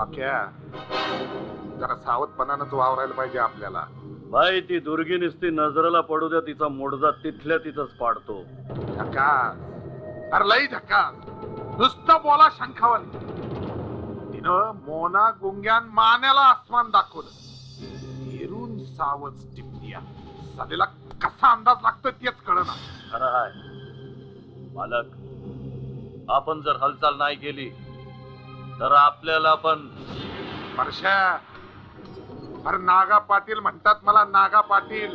अख्या जरा सावधपणानंच वावरायला पाहिजे आपल्याला. भाई ती दुर्गी नुसती नजरेला पडू द्या तिचा मुडदा तिथल्या तिथंच पाडतो. झकास अरे लई झकास नुसतं बोला शंखावाली तिनं मोना गुंग्यान मान्याला आसमान दाखवलं. हेरून सावज टिपल्या सदेला कसा अंदाज लागतोय तेच कळना. खरं आहे. मालक आपण जर हालचाल नाही केली तर आपल्याला पण वर्षा अरे नागा पाटील म्हणतात मला नागा पाटील.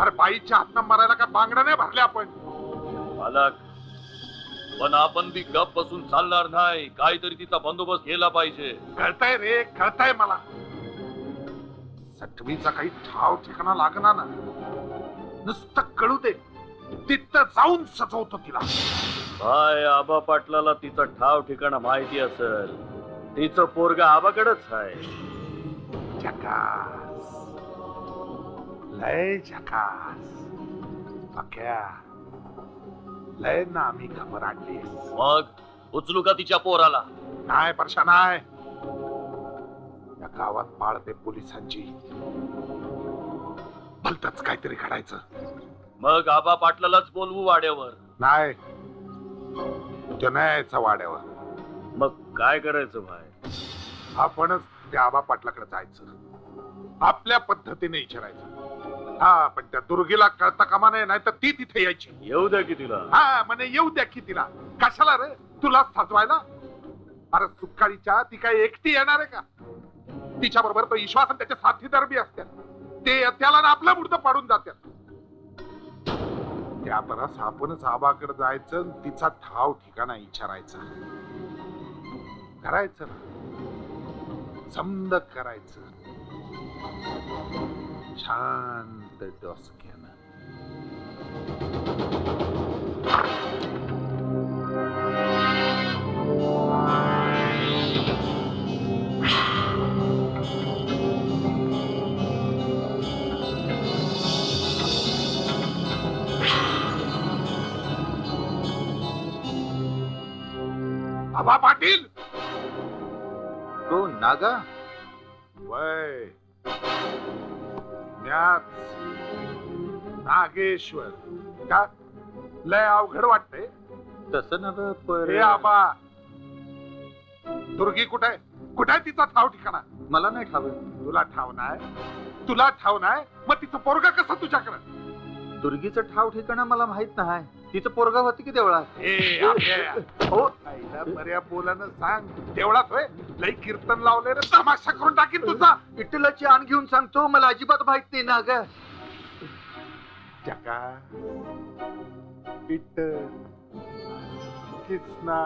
अरे बाईच्या हातनं मरायला का बांगड्या नाही भरल्या आपण? मालक पण आपण बी गप बसून चालणार नाही. काहीतरी तिचा बंदोबस्त केला पाहिजे. कळताय रे कळताय मला. सटवीचा काही ठाव ठिकाणा लागणार ना नुसतं कळू दे. तिथं जाऊन सजवतो तिला. भाय आबा पाटलाला तिचा ठाव ठिकाणा माहिती असेल. तिचं पोरगा आबाकडेच आहे झकास. लय झकास. अख्या. लय नामी खबर आणली. मग उचलू का तिच्या पोराला? नाही परशा नाही. या गावात पाळते पोलिसांची. भलतच काहीतरी घडायचं. मग आबा पाटलालाच बोलवू वाड्यावर. नाही. तो नाही वाड्यावर. मग काय करायचं भाई आपणच त्या आबा पाटलाकडे जायचं. आपल्या पद्धतीने विचारायचं. हा पण त्या दुर्गीला कळता कामा नये नाही तर ती तिथे यायची. येऊ द्या की तिला. हा म्हणे येऊ द्या की तिला. कशाला रे? तुला साजवायला अरे सुकाळीच्या ती काय एकटी येणार आहे का? तिच्या बरोबर तो विश्वास आणि त्याचे साथीदार बी असतात ते त्याला ना आपलं मुडतं पाडून जातात त्या परस आपणच आबाकडे जायचं तिचा ठाव ठिकाणा विचारायचा करायचं ना. समद करायचं. शांत डोसक्यानं. आबा पाटील. कोण नागा? वय. नागेश्वर. का? लय अवघड वाटतंय. तसं नव्हे हे आबा. दुर्गी कुठे कुठे तिचा ठाव ठिकाणा? मला नाही ठाव तुला ठाव नाही? तुला ठाव नाही? मग तिचं पोरगा कसं तुझ्याकडे? दुर्गीचं ठाव ठिकाणं मला माहीत नाही. तिचं पोरगा होती की देवळात. हो. बऱ्या बोलानं सांग. तेवढाच होय? लई कीर्तन लावले रे तमाशा करून टाकीन तुझा. विठ्ठलाची आण घेऊन सांगतो मला अजिबात माहीत नाही नागा जगा इट किसना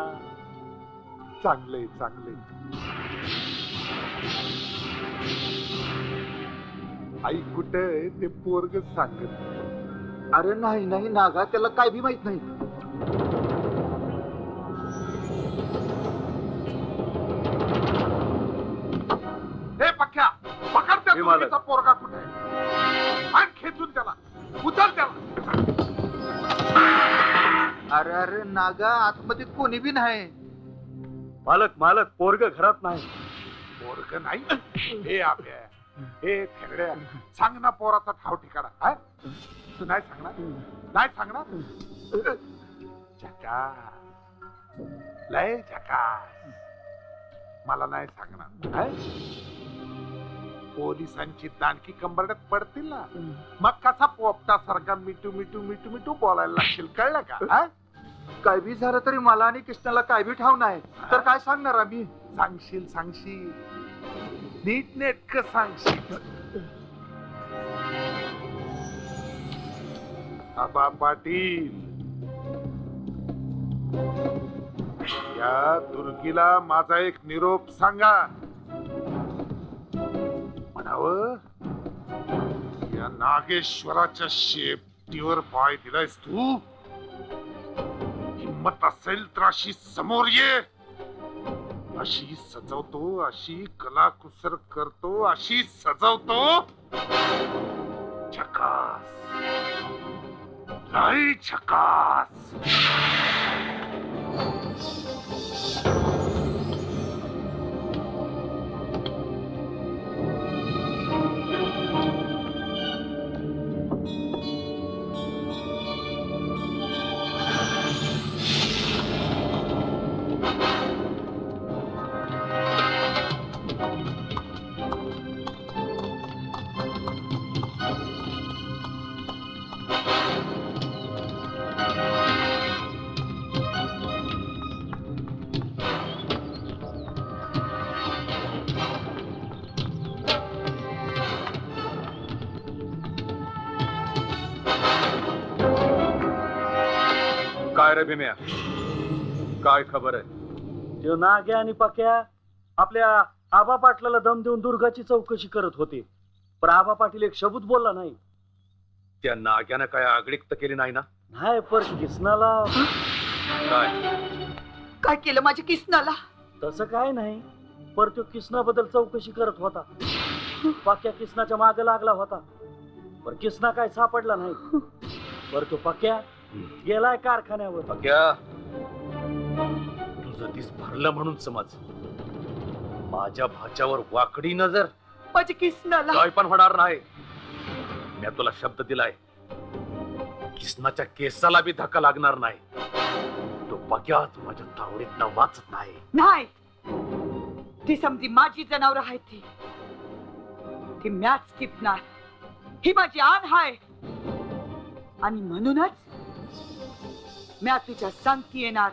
चांगले चांगले आई कुठे ते पोरग सांगत अरे नाही नाही नागा त्याला काय बी माहीत नाही. हे पक्या पकड त्या पोरगा कुठे आहे? आण खेचून त्याला उचल त्याला. अरे अरे नागा आतमध्ये कोणी बी नाही. मालक मालक पोरग घरात नाही. पोरग नाही? हे आपल्या हे थेरड्या सांग ना पोराचा ठाव ठिकाणा. हा? तू नाही सांगणार? नाही सांगणार? झका लय झका मला नाही सांगणार? पोलिसांची दानकी कंबरड्यात पडतील ना. मग कसा पोपटा सारखा मिठू मिठू मिठू मिठू बोलायला लागशील? कळलं का? काय बी झालं तरी मला आणि कृष्णाला काय बी ठाव नाही. तर काय सांगणार आम्ही? सांगशील सांगशील. नीट नेटक सांगशील. आबा पाटील. या दुर्गीला माझा एक निरोप सांगा. म्हणाव या नागेश्वराच्या शेपटीवर पाय दिलायस तू? हिंमत असेल तर अशी समोर ये. अशी सजवतो अशी कलाकुसर करतो अशी सजवतो. चकास. लय झकास काय रे भीम्या काय खबर आहे? ते नाग्या आणि पक्या आपल्या आबा पाटलाला दम देऊन दुर्गाची चौकशी करत होते. पण आबा पाटील एक शब्द बोलला नाही. त्या नाग्यानं काय आगळीक तर केली नाही ना? नाही पर किसनाला. काय? काय केलं माझ्या किसनाला? तसं काय नाही. पर तो किसनाबद्दल चौकशी करत होता. पाक्या किसनाच्या मागे लागला होता. पर किसना काय सापडला नाही. पर तो पक्या गेलाय कारखान्यावर. पक्या तुझं दिस भरलं म्हणून समज. माझ्या भाच्यावर वाकडी नजर. किसनाला. काय पण होणार नाही. मी तुला शब्द दिलाय. किसनाच्या केसाला बी धक्का लागणार नाही. तो पक्याच माझ्या तावडीत वाचत नाही. नाही. ती समजी माझी जनावर आहे ती. ती मॅच टिपणार ही माझी आण हाय. आणि म्हणूनच मी तुझ्या सांगती येणार.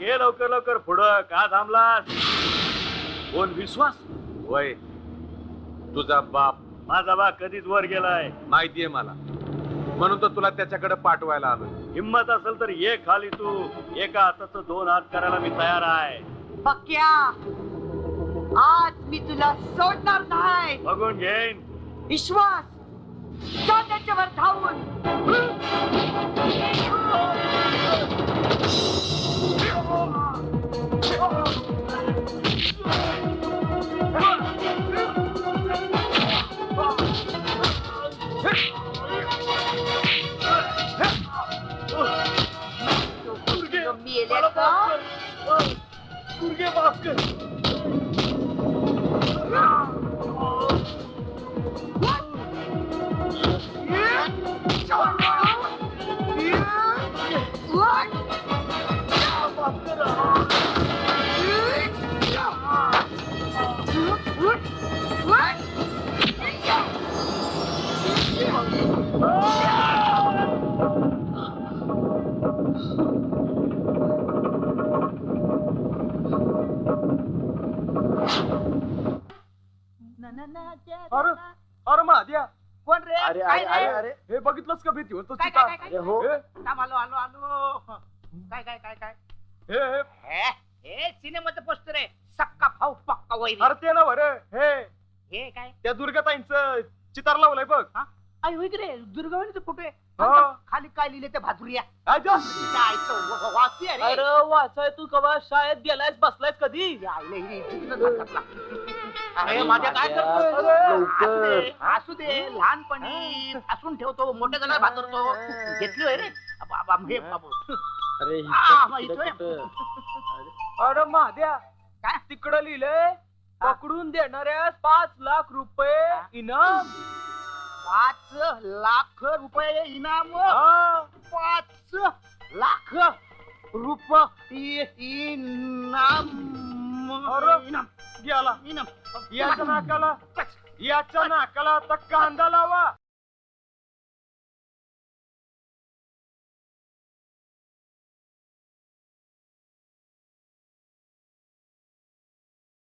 घे लवकर लवकर पुढं का थांबलास? कोण विश्वास? वय तुझा बाप माझा बा कधीच वर गेलाय. माहितीये मला. म्हणून तर तुला त्याच्याकडे पाठवायला आलोय. हिंमत असेल तर ये खाली तू. एका हाताचं दोन हात करायला मी तयार आहे. पक्या. आज मी तुला सोडणार नाही. बघून घेईन. विश्वास. जा त्याच्यावर धावून. मला माफ कर. दुर्गे अरे अरे महाद्या कोण रे? अरे काय अरे अरे रे? अरे हे बघितलंस का भीती? होतो काय काय काय काय अरे हो? थांब, आलो आलो आलो. काय काय काय काय? हे हे, हे हे सिनेमाचं पोस्टर आहे. सक्का भाऊ पक्का वैरी अरे ते ना बरं हे. हे काय? त्या दुर्गाताईंचं चितार लावलंय बघ. आई की रे? दुर्गावणीचा फोटो आहे. हा. खाली काय लिहिले ते भादुरिया? काय तो. अरे वाचाय तू कवा शाळेत गेलायस बसलायस कधी? आईला ही. अरे माझ्या काय करतोय. असू दे, असू दे लहानपणी हसून ठेवतो मोठे भादरतो घेतली होय रे बाबा हे बाबू अरे आ, इथं- इथं आहे. इथं कुठं? अरे महाद्या काय? तिकडं लिहिलंय पकडून देणाऱ्या पाच लाख रुपये इनाम पाच लाख रुपये इनाम हा. पाच लाख रुपये इनाम अरे. इनाम गेला. इनाम याच्या नाकाला याच्या नाकाला आता कांदा लावा.